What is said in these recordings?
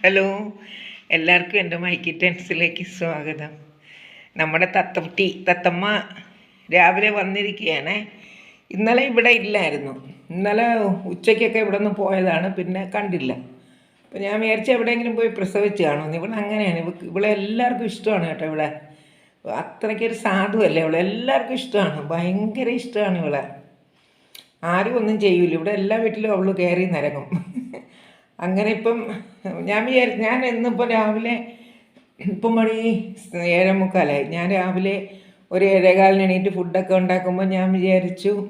Hello എല്ലാവർക്കും എന്റെ മൈക്കി ടെൻസിലേക്ക് സ്വാഗതം. നമ്മുടെ തത്തട്ടി തത്തമ്മ രാവിലെ വന്നിരിക്കുകയാണ്. ഇന്നലെ ഇവിടെ ഇല്ലായിരുന്നു. ഇന്നലെ ഉച്ചയ്ക്കൊക്കെ ഇവിടെ നിന്ന് പോയതാണ് പിന്നെ കണ്ടില്ല. അപ്പോൾ ഞാൻ വിചാരിച്ച എവിടെയെങ്കിലും പോയി പ്രസവിച്ച് കാണുമെന്ന്. ഇവിടെ അങ്ങനെയാണ്. ഇവ ഇവിടെ എല്ലാവർക്കും ഇഷ്ടമാണ് കേട്ടോ ഇവിടെ അത്രയ്ക്കൊരു സാധുവല്ലേ ഇവിടെ എല്ലാവർക്കും ഇഷ്ടമാണ്. ഭയങ്കര ഇഷ്ടമാണ് ഇവിടെ ആരും ഒന്നും ചെയ്യൂല. ഇവിടെ എല്ലാ വീട്ടിലും അവൾ കയറി നിരങ്ങും അങ്ങനെ ഇപ്പം ഞാൻ വിചാരിച്ചു ഞാൻ ഇന്നിപ്പോൾ രാവിലെ ഇപ്പം മണി ഏഴേ മുക്കാലായി ഞാൻ രാവിലെ ഒരു ഏഴേകാലിന് എണീറ്റ് ഫുഡൊക്കെ ഉണ്ടാക്കുമ്പോൾ ഞാൻ വിചാരിച്ചു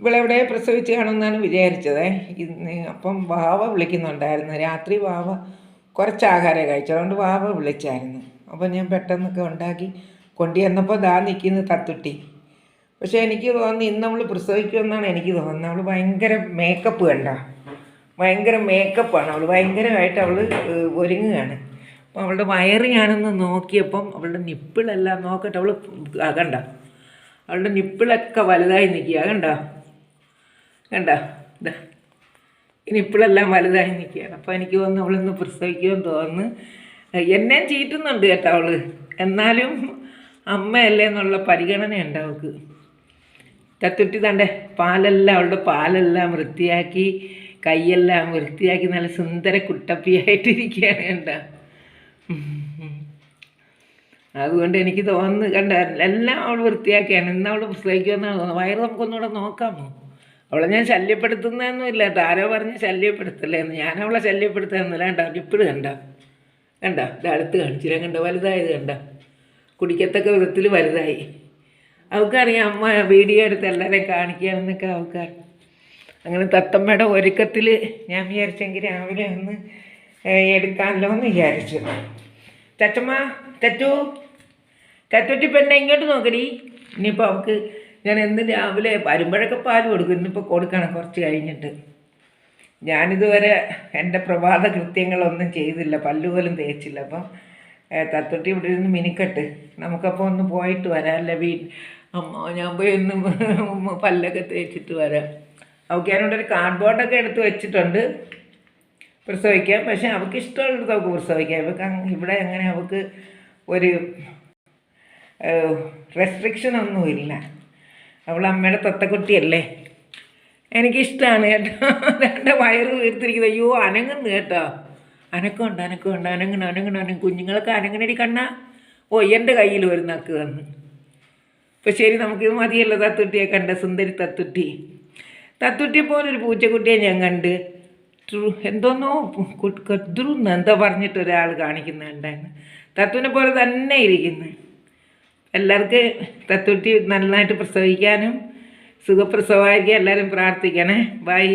ഇവളെവിടെ പ്രസവിച്ച് കാണുമെന്നാണ് വിചാരിച്ചത്. ഇന്ന് അപ്പം വാവ വിളിക്കുന്നുണ്ടായിരുന്നു. രാത്രി വാവ കുറച്ച് ആഹാരം കഴിച്ചു. അതുകൊണ്ട് വാവ വിളിച്ചായിരുന്നു. അപ്പം ഞാൻ പെട്ടെന്നൊക്കെ ഉണ്ടാക്കി കൊണ്ടുവന്നപ്പോൾ ദാ നിൽക്കുന്നു തത്തുട്ടി. പക്ഷേ എനിക്ക് തോന്നുന്നു ഇന്ന് അവൾ പ്രസവിക്കുമെന്നാണ് എനിക്ക് തോന്നുന്നത്. അവൾ ഭയങ്കര മേക്കപ്പ് കണ്ട. ഭയങ്കര മേക്കപ്പാണ് അവൾ ഭയങ്കരമായിട്ട് അവൾ ഒരുങ്ങുകയാണ്. അപ്പോൾ അവളുടെ വയറിയാണെന്ന് നോക്കിയപ്പം അവളുടെ നിപ്പിളെല്ലാം നോക്കട്ടെ അവൾ അകണ്ട അവളുടെ നിപ്പിളൊക്കെ വലുതായി നിൽക്കുക കണ്ട? കണ്ട? ഇതാ നിപ്പിളെല്ലാം വലുതായി നിൽക്കുകയാണ്. അപ്പോൾ എനിക്ക് തോന്നുന്നു അവളൊന്ന് പ്രസവിക്കുമെന്ന് തോന്നുന്നു. എന്നെ ചീറ്റുന്നുണ്ട് കേട്ടോ അവൾ എന്നാലും അമ്മയല്ലേ എന്നുള്ള പരിഗണനയുണ്ട് അവൾക്ക്. തത്തുട്ടി തന്റെ പാലെല്ലാം അവളുടെ പാലെല്ലാം വൃത്തിയാക്കി കൈയെല്ലാം വൃത്തിയാക്കി നല്ല സുന്ദര കുട്ടപ്പിയായിട്ടിരിക്കുകയാണ് കണ്ട. അതുകൊണ്ട് എനിക്ക് തോന്നുന്നു കണ്ട എല്ലാം അവൾ വൃത്തിയാക്കിയാണ്. ഇന്ന് അവൾ പ്രസവിക്കുമെന്നാണ് തോന്നുന്നത് വയറ് നമുക്കൊന്നുകൂടെ നോക്കാമോ അവളെ ഞാൻ ശല്യപ്പെടുത്തുന്നതൊന്നുമില്ല കേട്ടോ. ആരോ പറഞ്ഞ് ശല്യപ്പെടുത്തല്ലേന്ന്. ഞാൻ അവളെ ശല്യപ്പെടുത്തുന്നില്ല കണ്ട. ഇപ്പോഴും കണ്ട. കണ്ട. ഇത് അടുത്ത് കാണിച്ചില്ല. കണ്ട. വലുതായത് കണ്ട. കുടിക്കത്തക്ക വിധത്തിൽ വലുതായി. അവൾക്കറിയാം അമ്മ വീഡിയോ എടുത്ത് എല്ലാവരെയും കാണിക്കുകയാണെന്നൊക്കെ അവൾക്കറിയാം. അങ്ങനെ തത്തമ്മയുടെ ഒരുക്കത്തിൽ ഞാൻ വിചാരിച്ചെങ്കിൽ രാവിലെ ഒന്ന് എടുക്കാമല്ലോ എന്ന് വിചാരിച്ചു. ചച്ചമ്മ ചച്ചു ചച്ചുറ്റി പെണ്ണെ ഇങ്ങോട്ട് നോക്കടി. ഇനിയിപ്പോൾ അവൾക്ക് ഞാൻ എന്ന് രാവിലെ വരുമ്പോഴൊക്കെ പാൽ കൊടുക്കും. ഇന്നിപ്പോൾ കൊടുക്കണം കുറച്ച് കഴിഞ്ഞിട്ട്. ഞാനിതുവരെ എന്റെ പ്രഭാത കൃത്യങ്ങളൊന്നും ചെയ്തില്ല. പല്ലുപോലും തേച്ചില്ല. അപ്പം തത്തൊട്ടി ഇവിടെ ഇരുന്ന് മിനിക്കട്ട്. നമുക്കപ്പോൾ ഒന്ന് പോയിട്ട് വരാം. അല്ലേ വീ അമ്മ ഞാൻ പോയി ഒന്ന് പല്ലൊക്കെ തേച്ചിട്ട് വരാം. അവൾക്ക് ഞാനിവിടെ ഒരു കാർഡ്ബോർഡൊക്കെ എടുത്ത് വെച്ചിട്ടുണ്ട് പ്രസവിക്കാം പക്ഷേ അവൾക്ക് ഇഷ്ടമുള്ളിടത്ത് അവൾക്ക് പ്രസവിക്കാം ഇവൾക്ക് ഇവിടെ അങ്ങനെ അവൾക്ക് ഒരു റെസ്ട്രിക്ഷൻ ഒന്നുമില്ല അവൾ അമ്മയുടെ തത്തക്കുട്ടിയല്ലേ? എനിക്കിഷ്ടമാണ് കേട്ടോ. എന്റെ വയറ് വീർത്തിരിക്കുന്നത് അയ്യോ അനങ്ങുന്നു കേട്ടോ. അനക്കമുണ്ട് അനക്കമുണ്ട് അനങ്ങണം അനങ്ങണം അനങ്ങും. കുഞ്ഞുങ്ങൾക്ക് അനങ്ങണടി കണ്ണ. ഓ എന്റെ കയ്യിൽ ഒരു നക്ക് വന്ന്. ഇപ്പം ശരി നമുക്കിത് മതിയല്ലോ തത്തുട്ടിയെ കണ്ട സുന്ദരി തത്തുട്ടി. തത്തുട്ടിയെ പോലൊരു പൂച്ചക്കുട്ടിയെ ഞാൻ കണ്ട് എന്തോന്നോ കദ്രു എന്താ പറഞ്ഞിട്ട് ഒരാൾ കാണിക്കുന്നുണ്ടായിരുന്നു. തത്തുവിനെ പോലെ തന്നെ ഇരിക്കുന്നു. എല്ലാവർക്കും തത്തുട്ടി നന്നായിട്ട് പ്രസവിക്കാനും സുഖപ്രസവമായിരിക്കും എല്ലാവരും പ്രാർത്ഥിക്കണേ. ബൈ